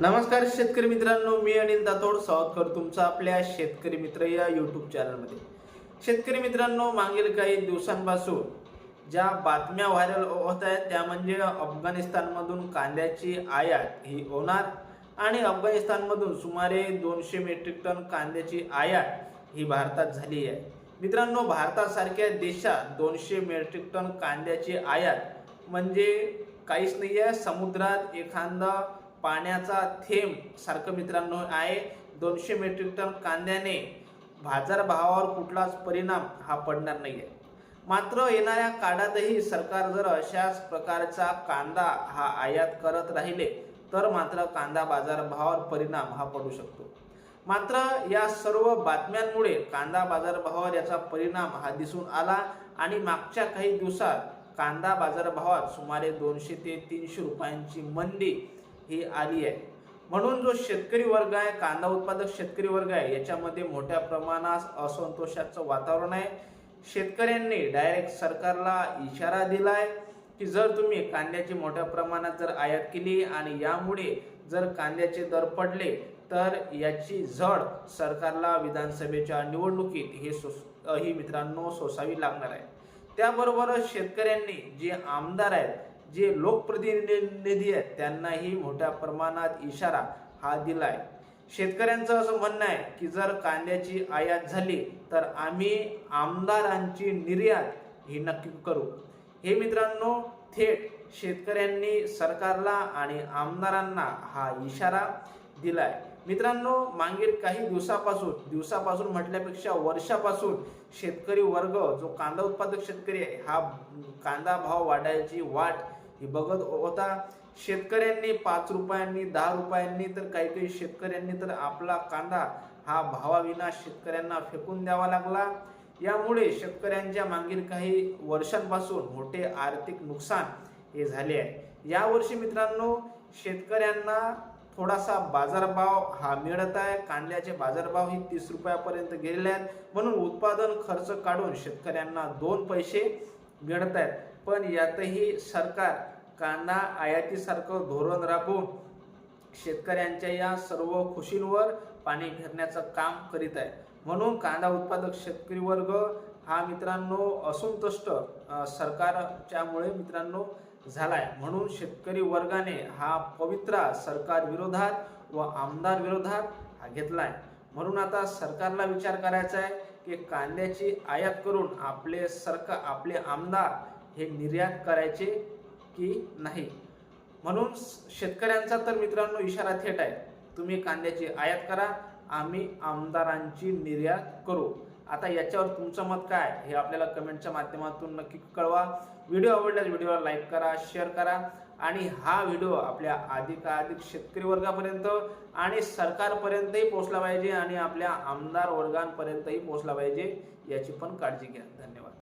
नमस्कार शेतकरी मित्रांनो मी अनिल दातोड. स्वागत करतो तुमचं आपल्या शेतकरी मित्र या यूट्यूब चॅनलमध्ये शेतकरी मित्रांनो मागील काही दिवसांपासून ज्या बातम्या व्हायरल होत आहेत त्या म्हणजे अफगाणिस्तानमधून कांद्याची आयात ही होणार आणि अफगाणिस्तानमधून सुमारे दोनशे मेट्रिक टन कांद्याची आयात ही भारतात झाली आहे. मित्रांनो भारतासारख्या देशात दोनशे मेट्रिक टन कांद्याची आयात म्हणजे काहीच नाही आहे समुद्रात एखादा पाण्याचा थेंब सारखं मित्रांनो आहे. दोनशे मेट्रिक टन कांद्याने बाजारभावावर कुठलाच परिणाम हा पडणार नाही आहे मात्र येणाऱ्या काळातही सरकार जर अशाच प्रकारचा कांदा हा आयात करत राहिले तर मात्र कांदा बाजारभावावर परिणाम हा पडू शकतो. मात्र या सर्व बातम्यांमुळे कांदा बाजारभावावर याचा परिणाम हा दिसून आला आणि मागच्या काही दिवसात कांदा बाजारभावात सुमारे दोनशे ते तीनशे रुपयांची मंदी ही आली आहे. म्हणून जो शेतकरी वर्ग आहे कांदा उत्पादक शेतकरी वर्ग आहे याच्यामध्ये मोठ्या प्रमाणात असंतोषाचं वातावरण आहे. शेतकऱ्यांनी डायरेक्ट सरकारला इशारा दिलाय की जर तुम्ही कांद्याची मोठ्या प्रमाणात जर आयात केली आणि यामुळे जर कांद्याचे दर पडले तर याची झड सरकारला विधानसभेच्या निवडणुकीत हे सोस ही मित्रांनो सोसावी लागणार आहे. त्याबरोबरच शेतकऱ्यांनी जे आमदार आहेत जे लोकप्रतिनिधी आहेत त्यांनाही मोठ्या प्रमाणात इशारा हा दिलाय. शेतकऱ्यांचं असं म्हणणं आहे की जर कांद्याची आयात झाली तर आम्ही आमदारांची निर्यात ही नक्की करू. हे मित्रांनो थेट शेतकऱ्यांनी सरकारला आणि आमदारांना हा इशारा दिलाय. मित्रांनो मागील काही दिवसापासून दिवसापासून म्हटल्यापेक्षा वर्षापासून शेतकरी वर्ग जो कांदा उत्पादक शेतकरी आहे हा कांदा भाव वाढायची वाट हे बघत हो- होता. शेतकऱ्यांनी पाच रुपयांनी दहा रुपयांनी तर काही काही शेतकऱ्यांनी तर आपला कांदा हा भावाविना शेतकऱ्यांना फेकून द्यावा लागला. यामुळे शेतकऱ्यांच्या मागील काही वर्षांपासून मोठे आर्थिक नुकसान हे झाले आहे. यावर्षी मित्रांनो शेतकऱ्यांना थोडासा बाजारभाव हा मिळत आहे. कांद्याचे बाजारभाव ही तीस रुपयापर्यंत गेलेले आहेत. म्हणून उत्पादन खर्च काढून शेतकऱ्यांना दोन पैसे मिळत आहेत. पण यातही सरकार कांदा आयातीसारखं धोरण राबवून शेतकऱ्यांच्या या सर्व खुशींवर पाणी फिरण्याचं काम करीत आहे. म्हणून कांदा उत्पादक शेतकरी वर्ग हा मित्रांनो असंतुष्ट सरकारच्यामुळे मित्रांनो झालाय. म्हणून शेतकरी वर्गाने हा पवित्रा सरकार विरोधात व आमदार विरोधात हा घेतलाय. म्हणून आता सरकारला विचार करायचा आहे की कांद्याची आयात करून आपले सरकार आपले आमदार हे निर्यात करायचे की नाही. म्हणून शेतकऱ्यांचा तर मित्रांनो इशारा थेट आहे. तुम्ही कांद्याची आयात करा आम्ही आमदारांची निर्यात करू. आता याच्यावर तुमचं मत काय? हे आपल्याला कमेंटच्या माध्यमातून नक्की कळवा. व्हिडिओ आवडल्यास व्हिडिओला लाईक करा शेअर करा आणि हा व्हिडिओ आपल्या अधिकाधिक शेतकरी वर्गापर्यंत आणि सरकारपर्यंतही पोहोचला पाहिजे आणि आपल्या आमदार वर्गांपर्यंतही पोहोचला पाहिजे याची पण काळजी घ्या. धन्यवाद.